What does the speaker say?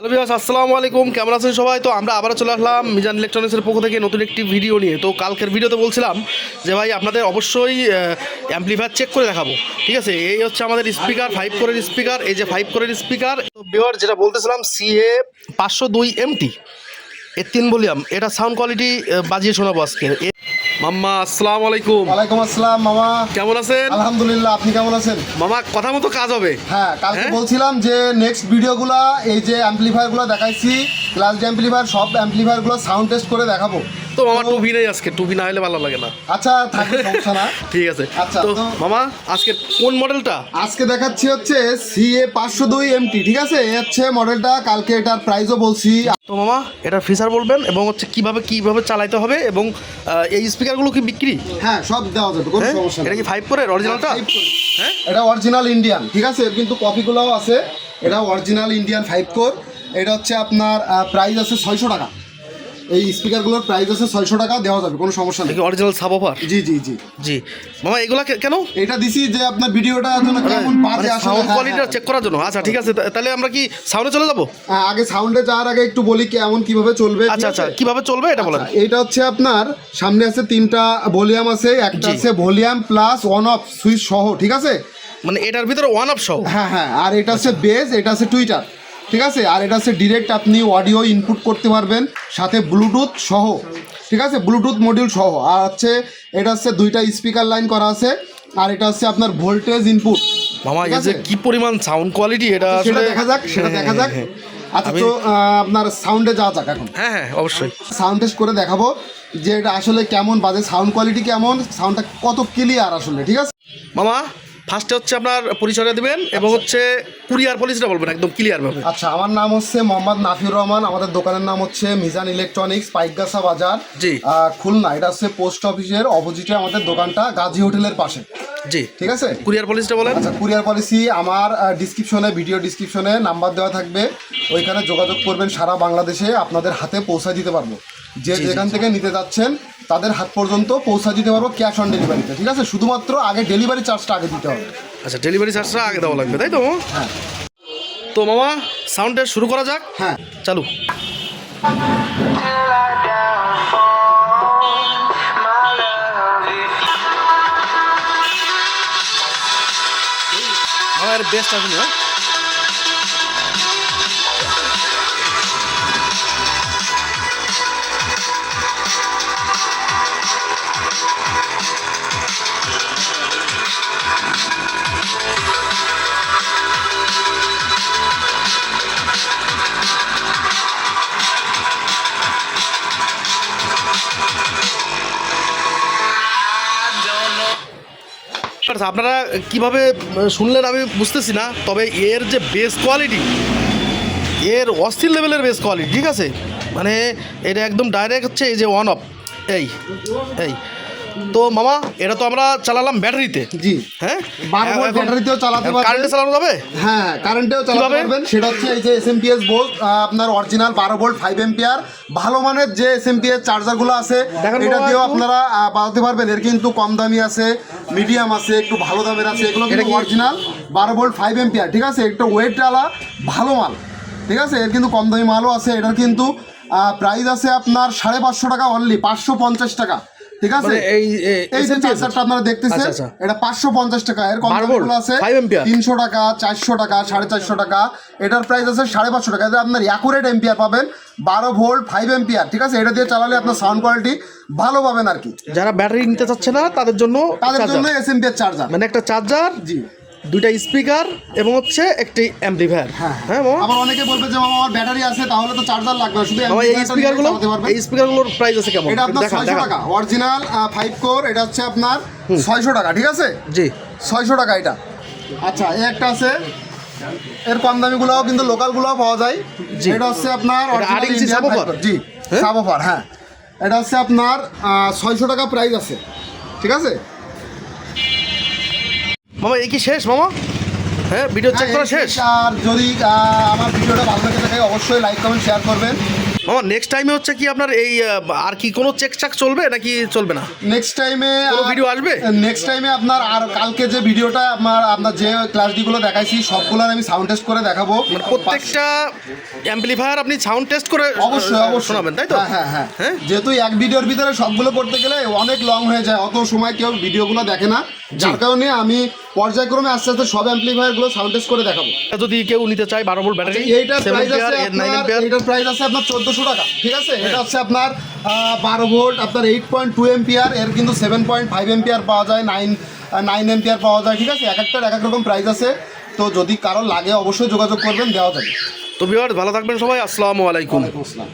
Hello বিহাস আসসালামু আলাইকুম। কেমন আছেন সবাই? তো আমরা আবারও চলে আসলাম মিজান ইলেকট্রনিক্সের পক্ষ থেকে নতুন একটি ভিডিও নিয়ে। তো কালকের ভিডিওতে বলছিলাম যে ভাই, আপনাদের অবশ্যই অ্যাম্পলিফায়ার চেক করে দেখাবো। ঠিক আছে? এই হচ্ছে আমাদের স্পিকার ফাইভ কোরের স্পিকার এই যে ফাইভ কোরের স্পিকার তো বিহার যেটা বলতেছিলাম সিএ পাঁচশো দুই এমটি এর তিন ভলিউম এটা সাউন্ড কোয়ালিটি বাজিয়ে শোনাবো আজকে। মাম্মা আসসালামু আলাইকুম। ওয়ালাইকুম আসসালাম মামা। কেমন আছেন? আলহামদুলিল্লাহ আপনি কেমন আছেন? মামা কথা মতো কাজ হবে। হ্যাঁ কালকে হ্যাঁ? বলছিলাম যে নেক্সট ভিডিওগুলো এই যে অ্যাম্পলিফায়ারগুলো দেখাইছি ক্লাস অ্যাম্পলিফায়ার সব অ্যাম্পলিফায়ারগুলো সাউন্ড টেস্ট করে দেখাবো। তো মামা টুপি নেই আজকে টুপি না হলে ভালো লাগে না। আচ্ছা থাকবে সমস্যা না। ঠিক আছে। আচ্ছা, তো মামা আজকে কোন মডেলটা? আজকে দেখাচ্ছি হচ্ছে সিএ পাঁচশো দুই এমটি ঠিক আছে? এ হচ্ছে মডেলটা কালকে এটার প্রাইসও বলছি। তো মামা এটার ফিচার বলবেন এবং হচ্ছে কীভাবে কীভাবে চালাইতে হবে এবং এই স্পিকারগুলো কি বিক্রি? হ্যাঁ সব দেওয়া যাবে কোনো হ্যাঁ? সমস্যা এটা কি ফাইভ করে অরিজিনালটা। হ্যাঁ এটা অরিজিনাল ইন্ডিয়ান ঠিক আছে? কিন্তু কপিগুলোও আছে। এটা অরিজিনাল ইন্ডিয়ান ফাইভ কোর এটা হচ্ছে আপনার প্রাইস আছে ছয়শো টাকা। এই স্পিকারগুলোর প্রাইস আছে ছয়শো টাকা দেওয়া যাবে কোনো সমস্যা নেই। অরিজিনাল সাবওফার জি জি জি। জি। মামা এগুলা কেন? এটা দিছি যে আপনার ভিডিওটা জন্য কেমন বাজে আসলে। সাউন্ড কোয়ালিটিটা। চেক করার জন্য। আচ্ছা ঠিক আছে তাহলে আমরা কি সাউন্ডে চলে যাব? হ্যাঁ, আগে সাউন্ডে যাওয়ার আগে একটু বলি কেমন কীভাবে চলবে আচ্ছা আচ্ছা আছে? কীভাবে চলবে এটা বলেন। আচ্ছা, এইটা হচ্ছে আপনার সামনে আছে তিনটা ভলিউম আছে একটা। আছে volume plus on off switch সহ ঠিক আছে? মানে এটার ভিতরে ওয়ান অফ সহ? হ্যাঁ হ্যাঁ আর এটা হচ্ছে বেস এটা আছে টুইটার ঠিক আছে? আর এটা হচ্ছে ডিরেক্ট আপনি অডিও ইনপুট করতে পারবেন সাথে ব্লুটুথ সহ। ঠিক আছে? ব্লুটুথ মডিউল সহ। আর হচ্ছে এটা হচ্ছে দুইটা স্পিকার লাইন করা আছে আর এটা হচ্ছে আপনার ভোল্টেজ ইনপুট মামা ঠিক এই যে আছে? কি পরিমাণ সাউন্ড কোয়ালিটি এটা সেটা দেখা যাক সেটা দেখা যাক। হ্যাঁ, আচ্ছা তো আপনার সাউন্ডে যাওয়া যাক এখন। হ্যাঁ হ্যাঁ অবশ্যই। সাউন্ড টেস্ট করে দেখাবো যে এটা আসলে কেমন বাজে সাউন্ড কোয়ালিটি কেমন সাউন্ডটা কত ক্লিয়ার আসলে ঠিক আছে? মামা ফার্স্টে হচ্ছে আপনার পরিচয়টা দিবেন এবং হচ্ছে কুরিয়ার পলিসিটা বলবেন একদম ক্লিয়ার ভাবে আচ্ছা আমার নাম হচ্ছে মোহাম্মদ নাফিউর রহমান আমাদের দোকানের নাম হচ্ছে মিজান ইলেকট্রনিক্স পাইকগাছা বাজার। জি। খুলনা এটা হচ্ছে পোস্ট অফিসের অপোজিটে আমাদের দোকানটা গাজী হোটেলের পাশে। জি। ঠিক আছে? কুরিয়ার পলিসিটা বলেন। আচ্ছা কুরিয়ার পলিসি আমার ডিসক্রিপশনে ভিডিও ডিসক্রিপশনে নাম্বার দেওয়া থাকবে। ওইখানে যোগাযোগ করবেন সারা বাংলাদেশে আপনাদের হাতে পৌঁছা দিতে পারব। যে যেখান থেকে নিতে যাচ্ছেন তাদের হাত পর্যন্ত পৌঁছা দিতে পারব ক্যাশ অন ডেলিভারিতে ঠিক আছে? শুধুমাত্র আগে ডেলিভারি চার্জটা আগে দিতে হবে। আচ্ছা ডেলিভারি চার্জটা আগে দেওয়া লাগবে তাই তো? হ্যাঁ। তো মামা সাউন্ডে শুরু করা যাক। হ্যাঁ। চালু। আমার বেস্ট আসলে হ্যাঁ? আপনারা কীভাবে শুনলেন আমি বুঝতেছি না, তবে এর যে বেস কোয়ালিটি এর অস্থির লেভেলের বেস কোয়ালিটি ঠিক আছে? মানে এটা একদম ডাইরেক্ট হচ্ছে এই যে ওয়ান অফ এই এই। তো মামা এটা তো আমরা চালালাম ব্যাটারিতে। জি। হ্যাঁ? বারো ভোল্ট ব্যাটারিতেও চালাতে পারবেন। কারেন্টে চালানো যাবে? হ্যাঁ কারেন্টেও চালাতে পারবেন। সেটা হচ্ছে এই যে এসএমপিএস বোল্ট আপনার অরিজিনাল বারো ভোল্ট ফাইভ এম্পিয়ার ভালো মানের যে এসএমপিএস চার্জারগুলো আছে এটা দিয়েও আপনারা বাজাতে পারবেন। এর কিন্তু কম দামি আছে মিডিয়াম আছে একটু ভালো দামের আছে এগুলো কিন্তু অরিজিনাল বারো ভোল্ট ফাইভ এম্পিয়ার ঠিক আছে? একটু ওয়েট ডালা ভালো মাল। ঠিক আছে? এর কিন্তু কম দামি মালও আছে। এটার কিন্তু প্রাইস আছে আপনার সাড়ে পাঁচশো টাকা অনলি পাঁচশো পঞ্চাশ টাকা। ঠিক আছে? মানে এই এই যে চার্জারটা আপনারা দেখতেছেন আচ্ছা, আচ্ছা। এটা পাঁচশো পঞ্চাশ টাকা। এর কম 12 দামিগুলো volt, আছে তিনশো টাকা চারশো টাকা সাড়ে চারশো টাকা। এটার প্রাইস আছে সাড়ে পাঁচশো টাকা। এটা আপনার অ্যাকুরেট এম্পিয়ার পাবেন বারো ভোল্ট ফাইভ এম্পিয়ার ঠিক আছে? এটা দিয়ে চালালে আপনার সাউন্ড কোয়ালিটি ভালো পাবেন আর কি। যারা ব্যাটারি নিতে চাচ্ছে না তাদের জন্য তাদের জন্য এস এম্পিয়ার চার্জার মানে একটা চার্জার জি। দুইটা স্পিকার এবং হচ্ছে একটি অ্যাম্পলিফায়ার। হ্যাঁ হ্যাঁ। মামা? আবার অনেকে বলবে যে মামা আমার ব্যাটারি আছে তাহলে তো চার্জার লাগবে। শুধু এই টা স্পিকারগুলো। এই স্পিকারগুলোর প্রাইস আছে কেমন? এটা আপনার দেখান ছয়শো দেখান। টাকা। অরিজিনাল ফাইভ কোর এটা হচ্ছে আপনার ছয়শো টাকা ঠিক আছে? জি। ছয়শো টাকা এটা। আচ্ছা এই একটা আছে। এর কম দামিগুলোও কিন্তু লোকালগুলোও পাওয়া যায়। জি। এটা হচ্ছে আপনার subwoofer? fiber, জি হ্যাঁ? সাবওফার হ্যাঁ। এটা হচ্ছে আপনার ছয়শো টাকা প্রাইস আছে। ঠিক আছে? মামা এই কি শেষ মামা? হ্যাঁ ভিডিও চেক হ্যাঁ, করা শেষ? আর যদি আমার ভিডিওটা ভালো লেগে থাকে অবশ্যই লাইক কমেন্ট শেয়ার করবেন। মামা নেক্সট টাইমে হচ্ছে কি আপনার এই আর কি কোনো চেক চাক চলবে নাকি চলবে না? নেক্সট টাইমে video আসবে? নেক্সট টাইমে আপনার আর কালকে যে ভিডিওটা আপনার আপনার যে ক্লাসডিগুলো দেখাইছি সবগুলোর আমি সাউন্ড টেস্ট করে দেখাবো। মানে প্রত্যেকটা অ্যাম্পলিফায়ার আপনি সাউন্ড টেস্ট করে অবশ্যই অবশ্যই। শোনাবেন তাই তো? হ্যাঁ হ্যাঁ হ্যাঁ। হ্যাঁ? যেহেতু এক ভিডিওর ভিতরে সবগুলো করতে গেলে অনেক লং হয়ে যায় অত সময় কেউ ভিডিওগুলো দেখে না। যার কারণে আমি পর্যায়ক্রমে আস্তে আস্তে সব অ্যাম্পলিফায়ারগুলো সাউন্ড টেস্ট করে দেখাবো। যদি কেউ নিতে চায় বারো ভোল্ট ব্যাটারি এইটার প্রাইস আছে আপনার এইটার প্রাইস আছে আপনার চোদ্দশো টাকা ঠিক আছে? এটা হচ্ছে আপনার বারো ভোল্ট আপনার এইট পয়েন্ট টু এম্পিয়ার এর কিন্তু সেভেন পয়েন্ট ফাইভ এম্পিয়ার পাওয়া যায় নাইন নাইন এম্পিয়ার পাওয়া যায় ঠিক আছে? এক একটার এক এক রকম প্রাইস আছে। তো যদি কারও লাগে অবশ্যই যোগাযোগ করবেন দেওয়া যাবে। তো বিহার ভালো থাকবেন সবাই আসসালামু আলাইকুম। আসসালাম।